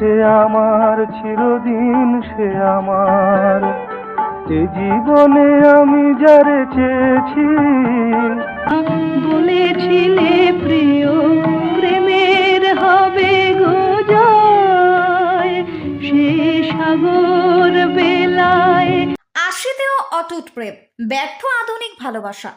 সে আমার চিরদিন সে আমার। এ জীবনে আমি যারে চেয়েছি বলেছিলে প্রিয় প্রেমের হবে গোজয়। সে সাগর বেলায় আশিতেও অটুট প্রেম ব্যর্থ আধুনিক ভালোবাসা।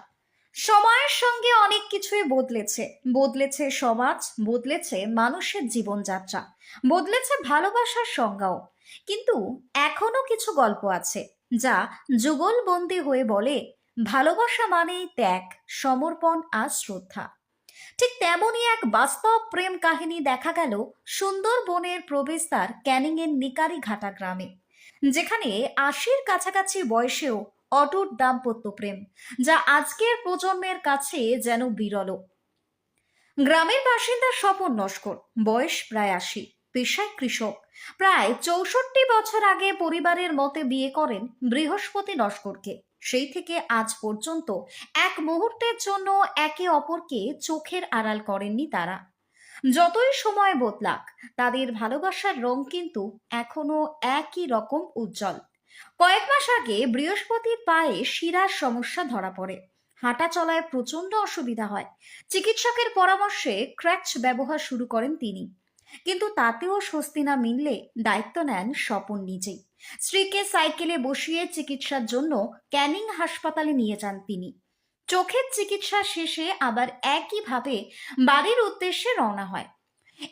সময়ের সঙ্গে অনেক কিছুই বদলেছে। বদলেছে সমাজ, বদলেছে মানুষের জীবনযাত্রা, বদলেছে ভালোবাসার সংজ্ঞাও। কিন্তু এখনও কিছু গল্প আছে যা যুগলবন্দি হয়ে বলে, ভালোবাসা মানেই ত্যাগ, সমর্পণ আর শ্রদ্ধা। ঠিক তেমনই এক বাস্তব প্রেম কাহিনী দেখা গেল সুন্দরবনের প্রবেশদ্বার ক্যানিংয়ের নিকারি ঘাটা গ্রামে, যেখানে আশির কাছাকাছি বয়সেও অটুট দাম্পত্য প্রেম, যা আজকের প্রজন্মের কাছে যেন বিরল গ্রামের বাসিন্দা স্বপন নস্কর, বয়স প্রায় আশি, পেশায় কৃষক। প্রায় চৌষট্টি বছর আগে পরিবারের মতে বিয়ে করেন বৃহস্পতি নস্করকে। সেই থেকে আজ পর্যন্ত এক মুহূর্তের জন্য একে অপরকে চোখের আড়াল করেননি তারা। যতই সময় বদলাক, তাদের ভালোবাসার রং কিন্তু এখনও একই রকম উজ্জ্বল। কয়েক মাস আগে বৃহস্পতির পায়ে শিরার সমস্যা ধরা পড়ে। হাঁটা চলায় প্রচণ্ড অসুবিধা হয়। চিকিৎসকের পরামর্শে ক্র্যাচ ব্যবহার শুরু করেন তিনি। কিন্তু তাতেও স্বস্তি না মিললে দায়িত্ব নেন স্বপন নিজেই। স্ত্রীকে সাইকেলে বসিয়ে চিকিৎসার জন্য ক্যানিং হাসপাতালে নিয়ে যান তিনি। চোখের চিকিৎসা শেষে আবার একইভাবে বাড়ির উদ্দেশ্যে রওনা হয়।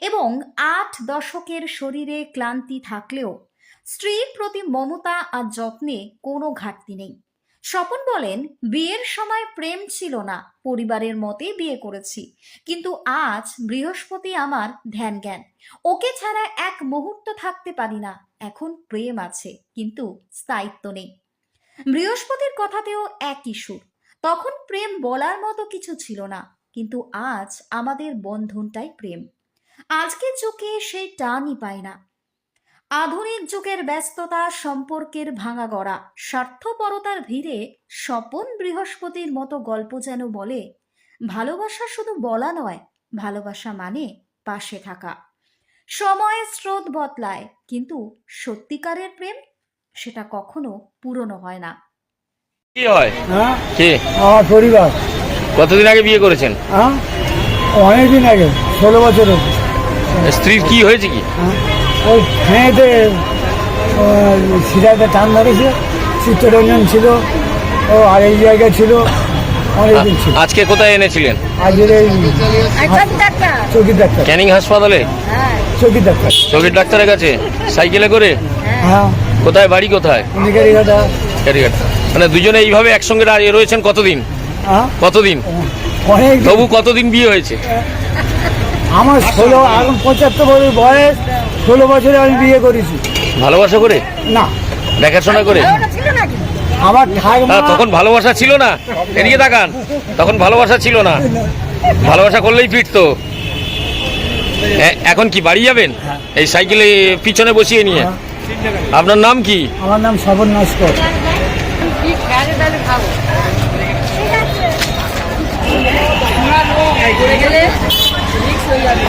এবং আট দশকের শরীরে ক্লান্তি থাকলেও স্ত্রীর প্রতি মমতা আর যত্নে কোনো ঘাটতি নেই। স্বপন বলেন, বিয়ের সময় প্রেম ছিল না, পরিবারের মতে বিয়ে করেছি। কিন্তু আজ বৃহস্পতি আমার ধ্যান জ্ঞান ওকে ছাড়া এক মুহূর্ত থাকতে পারি না, এখন প্রেম আছে, কিন্তু স্থায়িত্ব নেই। বৃহস্পতির কথাতেও একই সুর, তখন প্রেম বলার মতো কিছু ছিল না, কিন্তু আজ আমাদের বন্ধনটাই প্রেম। আজকের চোখে সেই টানই পায় না আধুনিক যুগের ব্যস্ততা সম্পর্কের ভাঙা গড়া স্বার্থপরতার ভিড়ে স্বপন বৃহস্পতির মতো গল্প যেন বলে ভালোবাসা শুধু বলা নয় ভালোবাসা মানে পাশে থাকা। সময়ের স্রোত বদলায় কিন্তু সত্যিকারের প্রেম সেটা কখনো পুরনো হয় না। কি হয়? হ্যাঁ? কে? আমার পরিবার। কতদিন আগে বিয়ে করেছেন? হ্যাঁ? অনেকদিন আগে ষোলো বছরের স্ত্রীর কি হয়েছে কি? হ্যাঁ? ওই ফ্যাঁতে সিরাতে টান ধরেছে চিত্তরঞ্জন ছিল ও আর এই জায়গায় ছিল অনেকদিন ছিল। আজকে কোথায় এনেছিলেন? আজকের এই চৌকি ডাক্তার। ক্যানিং হাসপাতালে? চৌকি ডাক্তার। চোখের ডাক্তারের কাছে? সাইকেলে করে? হ্যাঁ। কোথায় বাড়ি কোথায়? মানে দুজনে এইভাবে একসঙ্গে দাঁড়িয়ে রয়েছেন কতদিন? হ্যাঁ। কতদিন? অনেক তবু কতদিন বিয়ে হয়েছে? আমার ষোলো এখন পঁচাত্তর বছর বয়স। ষোলো বছরে আমি বিয়ে করেছি। ভালোবাসা করে? না। দেখাশোনা করে? আমার ঠাকুমা তখন ভালোবাসা ছিল না। এদিকে তাকান। তখন ভালোবাসা ছিল না। ভালোবাসা করলেই ফিরতো। এখন কি বাড়ি যাবেন? এই সাইকেলে পিছনে বসিয়ে নিয়ে। আপনার নাম কি? আমার নাম স্বপন নস্কর। হয়ে যাবে